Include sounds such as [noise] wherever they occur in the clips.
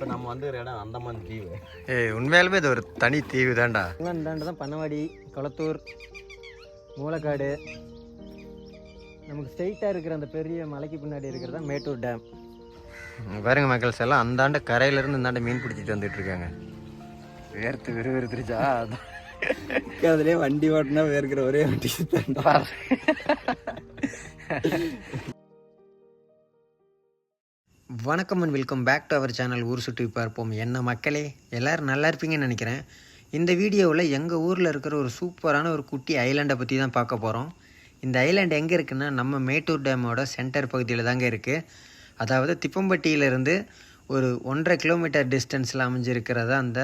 இப்போ நம்ம வந்து இடம் அந்தமான் தீவு. ஏய் உண்மையாலுமே இது ஒரு தனி தீவு தான்டா. இந்தாண்டு தான் பண்ணவாடி கொளத்தூர் மூலக்காடு. நமக்கு ஸ்ட்ரெயிட்டாக இருக்கிற அந்த பெரிய மலைக்கு பின்னாடி இருக்கிறது தான் மேட்டூர் டேம் பாருங்க மக்கள்ஸ் எல்லாம் அந்தாண்ட கரையிலேருந்து இந்தாண்ட மீன் பிடிச்சிட்டு வந்துட்டு இருக்காங்க. வேர்த்து விறுவிறுத்துருச்சா? அதுலேயே வண்டி ஓட்டினா வேர்க்கிற ஒரே வண்டி தான்டா வணக்கம் and welcome back to our channel ஊர் சுற்றி பார்ப்போம். என்ன மக்களே எல்லோரும் நல்லா இருப்பீங்கன்னு நினைக்கிறேன். இந்த வீடியோவில் எங்கள் ஊரில் இருக்கிற ஒரு சூப்பரான ஒரு குட்டி ஐலாண்டை பற்றி தான் பார்க்க போகிறோம் இந்த ஐலாண்ட் எங்கே இருக்குன்னா நம்ம மேட்டூர் டேமோட சென்டர் பகுதியில் தாங்க இருக்குது அதாவது திப்பம்பட்டியிலிருந்து ஒரு ஒன்றரை கிலோமீட்டர் டிஸ்டன்ஸில் அமைஞ்சிருக்கிறதா அந்த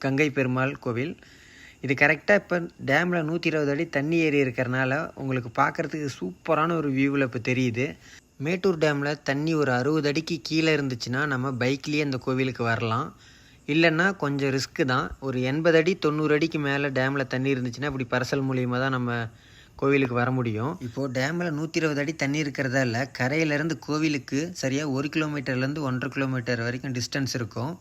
கங்கை பெருமாள் கோவில். இது கரெக்டாக இப்போ டேமில் நூற்றி இருபது அடி தண்ணி ஏறி இருக்கிறனால உங்களுக்கு பார்க்குறதுக்கு சூப்பரான ஒரு வியூவில் இப்போ தெரியுது. மேட்டூர் டேமில் தண்ணி ஒரு அறுபது அடிக்கு கீழே இருந்துச்சுன்னா நம்ம பைக்லேயே அந்த கோவிலுக்கு வரலாம். இல்லைன்னா கொஞ்சம் ரிஸ்க்கு தான். ஒரு எண்பது அடி தொண்ணூறு அடிக்கு மேலே டேமில் தண்ணி இருந்துச்சுன்னா இப்படி பரசல் மூலியமாக தான் நம்ம கோவிலுக்கு வர முடியும். இப்போது டேமில் நூற்றி இருபது அடி தண்ணி இருக்கிறதால கரையிலேருந்து கோவிலுக்கு சரியாக ஒரு கிலோமீட்டர்லேருந்து ஒன்றரை கிலோமீட்டர் வரைக்கும் டிஸ்டன்ஸ் இருக்கும்.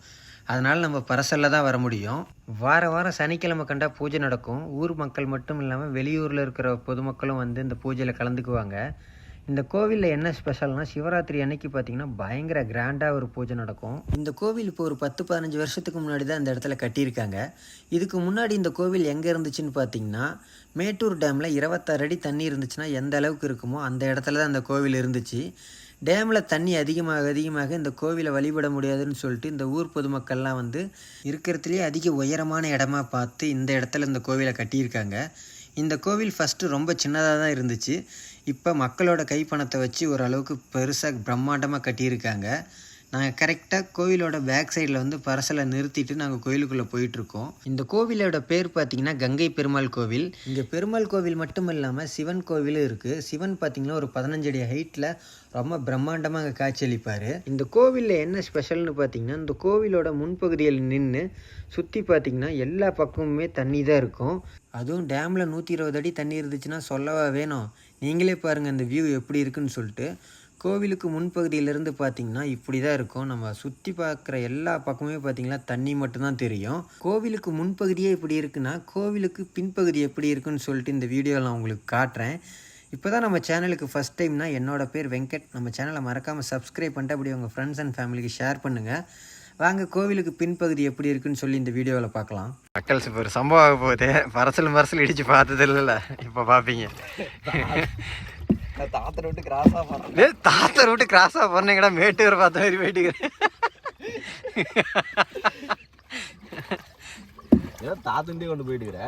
அதனால் நம்ம பரசலில் தான் வர முடியும். வார வாரம் சனிக்கிழமை கண்டா பூஜை நடக்கும். ஊர் மக்கள் மட்டும் இல்லாமல் வெளியூரில் இருக்கிற பொதுமக்களும் வந்து இந்த பூஜையில் கலந்துக்குவாங்க. இந்த கோவிலில் என்ன ஸ்பெஷல்னால் சிவராத்திரி அன்னைக்கு பார்த்தீங்கன்னா பயங்கர கிராண்டாக ஒரு பூஜை நடக்கும். இந்த கோவில் இப்போ ஒரு பத்து பதினஞ்சு வருஷத்துக்கு முன்னாடி தான் இந்த இடத்துல கட்டியிருக்காங்க. இதுக்கு முன்னாடி இந்த கோவில் எங்கே இருந்துச்சுன்னு பார்த்தீங்கன்னா மேட்டூர் டேமில் இருபத்தாறு அடி தண்ணி இருந்துச்சுன்னா எந்த அளவுக்கு இருக்குமோ அந்த இடத்துல தான் அந்த கோவில் இருந்துச்சு. டேமில் தண்ணி அதிகமாக அதிகமாக இந்த கோவிலை வழிபட முடியாதுன்னு சொல்லிட்டு இந்த ஊர் பொதுமக்கள்லாம் வந்து இருக்கிறதுலே அதிக உயரமான இடமா பார்த்து இந்த இடத்துல இந்த கோவிலை கட்டியிருக்காங்க. இந்த கோவில் ஃபஸ்ட்டு ரொம்ப சின்னதாக தான் இருந்துச்சு. இப்போ மக்களோட கைப்பணத்தை வச்சு ஓரளவுக்கு பெருசாக பிரம்மாண்டமாக கட்டியிருக்காங்க. நாங்கள் கரெக்டாக கோவிலோட பேக் சைடில் வந்து பரசலை நிறுத்திட்டு நாங்கள் கோவிலுக்குள்ளே போயிட்டுருக்கோம். இந்த கோவிலோட பேர் பார்த்தீங்கன்னா கங்கை பெருமாள் கோவில். இங்கே பெருமாள் கோவில் மட்டும் இல்லாமல் சிவன் கோவிலும் இருக்குது சிவன் பார்த்தீங்கன்னா ஒரு பதினஞ்சு அடி ஹைட்டில் ரொம்ப பிரம்மாண்டமாக அங்கே காட்சியளிப்பார். இந்த கோவிலில் என்ன ஸ்பெஷல்னு பார்த்தீங்கன்னா இந்த கோவிலோட முன்பகுதியில் நின்று சுற்றி பார்த்தீங்கன்னா எல்லா பக்கமுமே தண்ணி தான் இருக்கும். அதுவும் டேமில் நூற்றி இருபது அடி தண்ணி இருந்துச்சுன்னா சொல்லவா வேணும்? நீங்களே பாருங்கள் அந்த வியூ எப்படி இருக்குன்னு சொல்லிட்டு. கோவிலுக்கு முன்பகுதியிலேருந்து பார்த்தீங்கன்னா இப்படி தான் இருக்கும். நம்ம சுற்றி பார்க்குற எல்லா பக்கமுமே பார்த்தீங்கன்னா தண்ணி மட்டும்தான் தெரியும். கோவிலுக்கு முன்பகுதியே இப்படி இருக்குன்னா கோவிலுக்கு பின்பகுதி எப்படி இருக்குன்னு சொல்லிட்டு இந்த வீடியோவில் நான் உங்களுக்கு காட்டுறேன். இப்போ தான் நம்ம சேனலுக்கு ஃபஸ்ட் டைம்னா என்னோடய பேர் வெங்கட். நம்ம சேனலை மறக்காமல் சப்ஸ்கிரைப் பண்ணிட்டு அப்படி உங்கள் ஃப்ரெண்ட்ஸ் அண்ட் ஃபேமிலிக்கு ஷேர் பண்ணுங்கள் வாங்க கோவிலுக்கு பின்பகுதி எப்படி இருக்குன்னு சொல்லி இந்த வீடியோவில் பார்க்கலாம். மக்கள்ஸ் இப்போ ஒரு சம்பவம் ஆக போகுது. பரசல் மரசல் இடித்து பார்த்தது இல்லைல்ல. இப்போ பார்ப்பீங்க தாத்தரை விட்டு கிராஸாக போகிறேன் டேய் தாத்தர் விட்டு கிராஸாக போனீங்கடா மேட்டூர் பார்த்த மாதிரி போயிட்டுக்கிறேன் ஏதோ தாத்தண்டே கொண்டு போயிட்டுக்கிற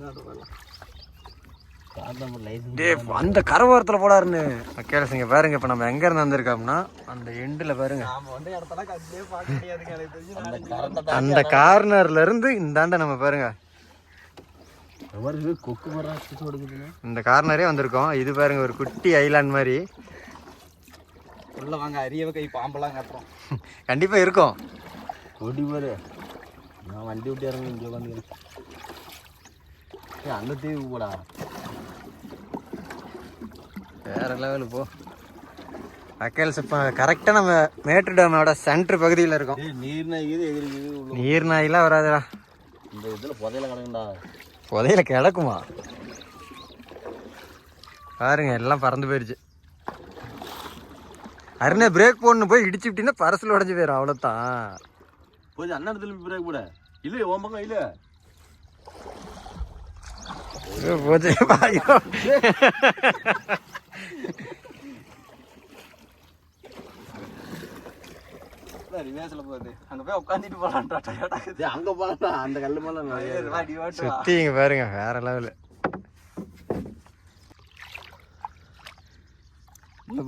தாத்தா லைசன்ஸ் டே அந்த கரவோரத்தில் போடாருன்னு. மக்கள் இங்கே பாருங்க இப்போ நம்ம எங்கேருந்து வந்திருக்கோம்னா அந்த எண்டில் பாருங்க. அந்த கரண்ட அந்த கார்னர்ல இருந்து இந்தாண்ட நம்ம பாருங்க. இந்த கார்னரே வந்திருக்கோம். இது பாருங்க ஒரு குட்டி ஐலாண்ட் மாதிரி. உள்ள வாங்க அரியவ கை பாம்பெல்லாம் காட்டுறோம். கண்டிப்பாக இருக்கும். ஓடி பாரு. நான் வண்டி விட்டு இறங்கி இங்கே உட்காந்துக்கிறேன் அந்த தீவு போடா. வேற லெவலு போ. மக்கள்ஸ் இப்போ கரெக்டாக நம்ம மேட்டூர் டேமோட சென்டர் பகுதியில் இருக்கோம். நீர் நாயெல்லாம் வராதுடா. இந்த இதில் புதையில கிடக்குண்டா புதையில கிடக்குமா? பாருங்க எல்லாம் பறந்து போயிருச்சு. அருணே பிரேக் போடணும். போய் இடிச்சு விட்டீங்கன்னா பரசல் உடஞ்சி போயிடும் அவ்வளோதான் போய் அண்ணன் இடத்துல பிரேக் போட. இல்ல உன் பக்கம் இல்ல போச்சு. ரிவேஸ்ல போகுது. அங்க போய் உட்காந்துட்டு போலாம்டா டயர்டா அங்க போலாம்டா அந்த கல்லு மேல சுத்தி இங்க பாருங்க வேற லெவலு.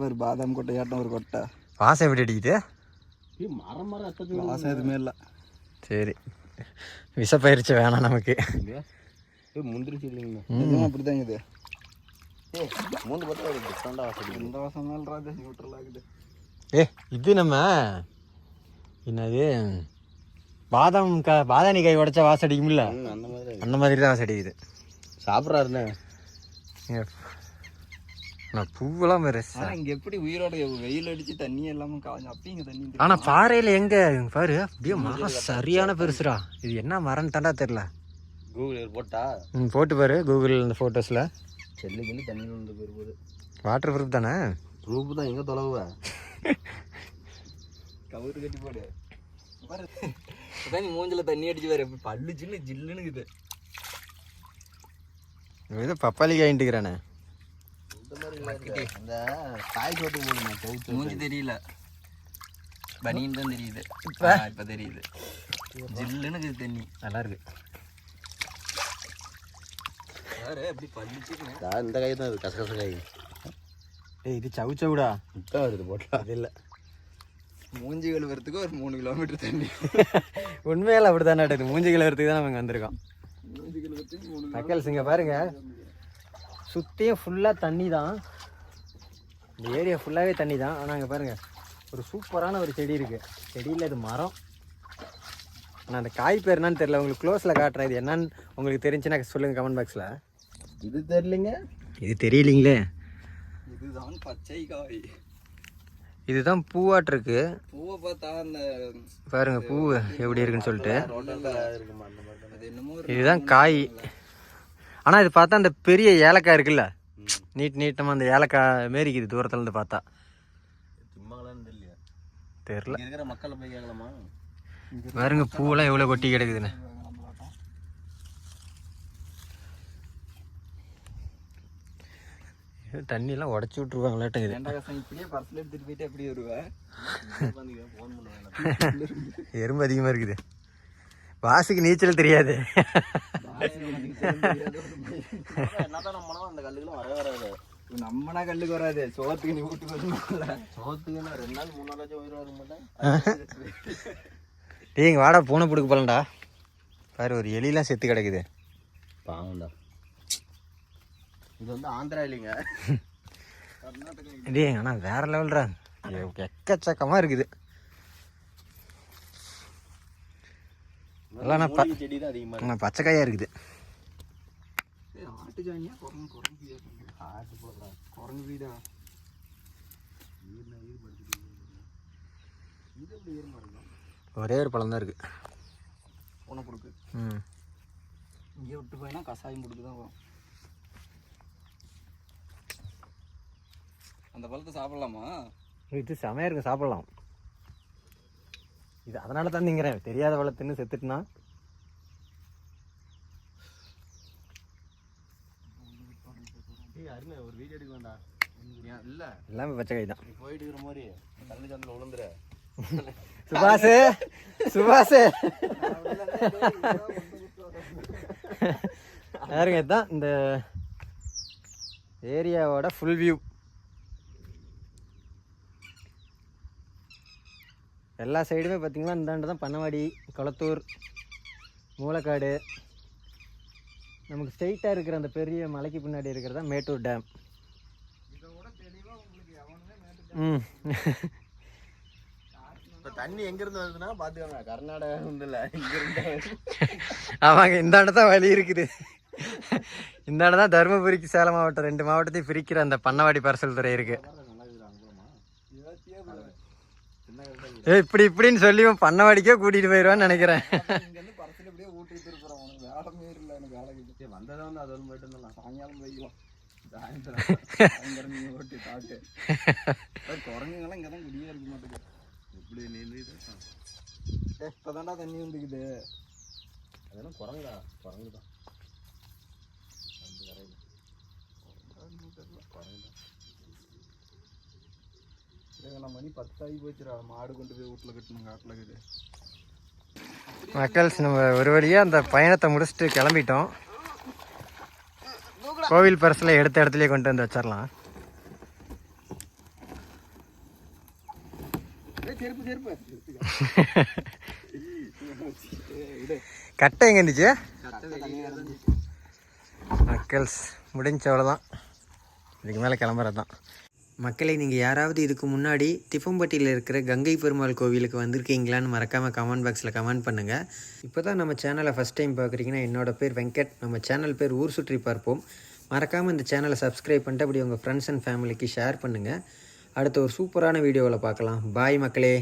பேர் பாதாம் கொட்டை ஏட்டம் ஒரு கொட்டை. வாசம் எப்படி அடிக்குது? மரம் மரம் வாசம் எதுவுமே இல்லை. சரி. விஷப்பயிற்சி வேணாம் நமக்கு. முந்திரி இல்லைங்க. அப்படிதான் இது மூணு பத்து ஒரு டிஃப்ரெண்டாக வாசம் இந்த வாசம் நியூட்ரல் ஆகுது ஏ இது நம்ம என்னது பாதாம் கா பாதாணி காய் உடைச்சா வாசம் அடிக்கும்ல? அந்த மாதிரி அந்த மாதிரி தான் வாசம் அடிக்குது. சாப்பிட்றாருண்ணே நான் பூவெல்லாம் ஆனா இங்க எப்படி உயிரோட வெயில் அடிச்சு தண்ணி எல்லாமே காஞ்சு அப்பயும் இங்க தண்ணி ஆனா பாறையில எங்க? பாரு அப்படியே மரம் சரியான பெருசுடா. இது என்ன மரம் தாண்டா தெரியல. கூகுள் போட்டா? ம் போட்டு பாரு கூகுள் இந்த ஃபோட்டோஸில் செல்லு கிளி தண்ணியில் வந்து போயிருப்போது வாட்டர் ப்ரூஃப் தானே? ப்ரூஃப் தான் எங்க தொலைவ? கவுரு கட்டி போடு. நீ மூஞ்சில தண்ணி அடிச்சு பாரு. பல்லு சின்ன ஜில்லுன்னு இருக்குது. இது பப்பாளி காயின்ட்டுக்கிறானே இந்த மாதிரி அந்த காய் சோத்து போடுங்க மூஞ்சி தெரியல. பனியன் தான் தெரியுது. இப்ப? இப்ப தெரியுது. ஜில்லுன்னு இருக்குது தண்ணி. நல்லா இருக்கு. பாரு எப்படி பல்லுச்சுன்னு இந்த காய் தான் இது. கசகச காய் ஏய் இது சவு சவுடா? முட்டை வருது போட்டா அது இல்லை. மூஞ்சி கழுவுறதுக்கு ஒரு மூணு கிலோமீட்டர் தண்ணி. [laughs] உண்மையில அப்படி தானே இது மூஞ்சி கிளறதுக்கு தான் நம்ம இங்கே வந்திருக்கோம். கழுவுறதுக்கு மக்கள்ஸ் இங்கே பாருங்க. சுற்றியும் ஃபுல்லாக தண்ணி தான். இந்த ஏரியா ஃபுல்லாகவே தண்ணி தான். ஆனால் அங்கே பாருங்க ஒரு சூப்பரான ஒரு செடி இருக்குது செடியில் இது மரம். நான் அந்த காய் பேர் என்னன்னு தெரியல. உங்களுக்கு க்ளோஸில் காட்டுறேன். இது என்னன்னு உங்களுக்கு தெரிஞ்சுன்னா சொல்லுங்கள் கமெண்ட் பாக்ஸில் இது தெரியலங்க. இது தெரியலீங்களே. இதுதான் பச்சை காய். இதுதான் பூவாட்டிருக்கு. பூவை பார்த்தா அந்த பாருங்க பூ எப்படி இருக்குன்னு சொல்லிட்டு. இதுதான் காய். ஆனால் இது பார்த்தா அந்த பெரிய ஏலக்காய் இருக்குல்ல. நீட் நீட்டமாக அந்த ஏலக்காய் மாரி இருக்குது தூரத்துல இருந்து பார்த்தா தெரியல. தெரில இங்க இருக்கிற மக்களை போய் கேட்கலாமா? பாருங்க பூவெல்லாம் எவ்வளோ கொட்டி கிடக்குதுன்னு இது தண்ணியெல்லாம் உடச்சி விட்ருவாங்களாட்டங்குது ஏன்டா கசம் இப்படியே பர்சல் எடுத்துட்டு போயிட்டு எப்படி வருவேன் ஃபோன் பண்ணுவேன் எறும்பு அதிகமாக இருக்குது. வாசுக்கு நீச்சல் தெரியாது. என்னதான் நம்மனா அந்த கல்லுக்குலாம் வரவே வராது. நம்மனா கல்லுக்கு வராது. சோத்துக்கு நீ வீட்டுக்கு வரணும்ல சோத்துக்கு ரெண்டு நாள் மூணு நாளாச்சும் உயிர் வர மாட்டேன்? வாடா பூனை பிடிக்க போகலண்டா பாரு ஒரு எலிலாம் செத்து கிடக்குது. பாவம்டா. இது வந்து ஆந்திரா இல்லைங்க. டேய் ஆனால் வேற லெவல்ரா. எக்கச்சக்கமாக இருக்குது. எல்லாம் பச்சைக்காயாக இருக்குது. ஆட்டு ஜானியா குரங்கு குரங்கு வீடா ஆட்டு போடுறா. குரங்கு வீடா? ஒரே ஒரு பழம் தான் இருக்குது உன கொடுக்கு. ம். இங்கே விட்டு போயினா கசாயம் கொடுக்கு தான் வரும். அந்த பழத்தை சாப்பிடலாமா? இது செமையாக இருக்கும் சாப்பிடலாம். இது அதனால தான் திங்கிறேன். தெரியாத பழத்துன்னு செத்துட்டுனா. அருமை ஒரு வீடியோ எடுக்க வேண்டாம். இல்ல. எல்லாமே பச்சைக்காய் தான். நீ போயிட்டு இருக்கிற மாதிரி கல்லு சந்தில் விழுந்துற சுபாஷ் சுபாஷ். பாருங்க இதுதான் இந்த ஏரியாவோட ஃபுல் வியூ எல்லா சைடுமே பார்த்தீங்கன்னா இந்தாண்டு தான் பண்ணவாடி கொளத்தூர் மூலக்காடு. நமக்கு ஸ்ட்ரெயிட்டாக இருக்கிற அந்த பெரிய மலைக்கு பின்னாடி இருக்கிறது தான் மேட்டூர் டேம் ம். இப்போ தண்ணி எங்கேருந்து வருதுன்னா பார்த்துக்கோங்க கர்நாடகா வந்து இல்லை ஆமாங்க இந்த தான் வழி இருக்குது. இந்த தான் தருமபுரிக்கு சேலம் மாவட்டம் ரெண்டு மாவட்டத்தையும் பிரிக்கிற அந்த பண்ணவாடி பரிசல் துறை இருக்கு ஏ இப்படி இப்படின்னு சொல்லி இவன் பண்ணவாடிக்கே கூட்டிட்டு போயிடுவான்னு நினைக்கிறேன். இங்கேருந்து பரத்தில் இப்படியே ஊட்டிட்டு இருக்கிறோம் உனக்கு வேலை மாரி இல்லை எனக்கு வேலை கிட்டே வந்ததை வந்து அது வந்து போயிட்டு இருந்தலாம் சாயங்காலம் போய்க்கலாம். சாயந்தரம் சாயந்தரம் நீ ஓட்டி தாட்டு. [laughs] அதான் குரங்குங்கெல்லாம் இங்கே தான் குடியே இருக்க மாட்டேங்குது எப்படி நீந்து இப்போ தாண்டா தண்ணி வந்துக்குது. அதெல்லாம் குரங்கா குரங்கு தான் குரங்கு மணி பத்தாகி போச்சுடா. மாடு கொண்டு போய் வீட்டில் கட்டணும் காட்டில் மக்கள்ஸ் நம்ம ஒரு வழியாக அந்த பயணத்தை முடிச்சுட்டு கிளம்பிட்டோம். கோவில் பரிசில் எடுத்த இடத்துலயே கொண்டு வந்து வச்சிடலாம். கட்டை எங்கே இருந்துச்சு? மக்கள்ஸ் முடிஞ்ச அவ்வளோதான் இதுக்கு மேலே கிளம்புறது தான் மக்களை நீங்கள் யாராவது இதுக்கு முன்னாடி திப்பம்பட்டியில் இருக்கிற கங்கை பெருமாள் கோவிலுக்கு வந்திருக்கீங்களான்னு மறக்காமல் கமெண்ட் பாக்ஸில் கமெண்ட் பண்ணுங்கள் இப்போ தான் நம்ம சேனலை ஃபஸ்ட் டைம் பார்க்குறீங்கன்னா என்னோட பேர் வெங்கட். நம்ம சேனல் பேர் ஊர் சுற்றி பார்ப்போம். மறக்காமல் இந்த சேனலை சப்ஸ்கிரைப் பண்ணிட்டு அப்படி உங்கள் ஃப்ரெண்ட்ஸ் அண்ட் ஃபேமிலிக்கு ஷேர் பண்ணுங்கள் அடுத்த ஒரு சூப்பரான வீடியோவில் பார்க்கலாம். பாய் மக்களே.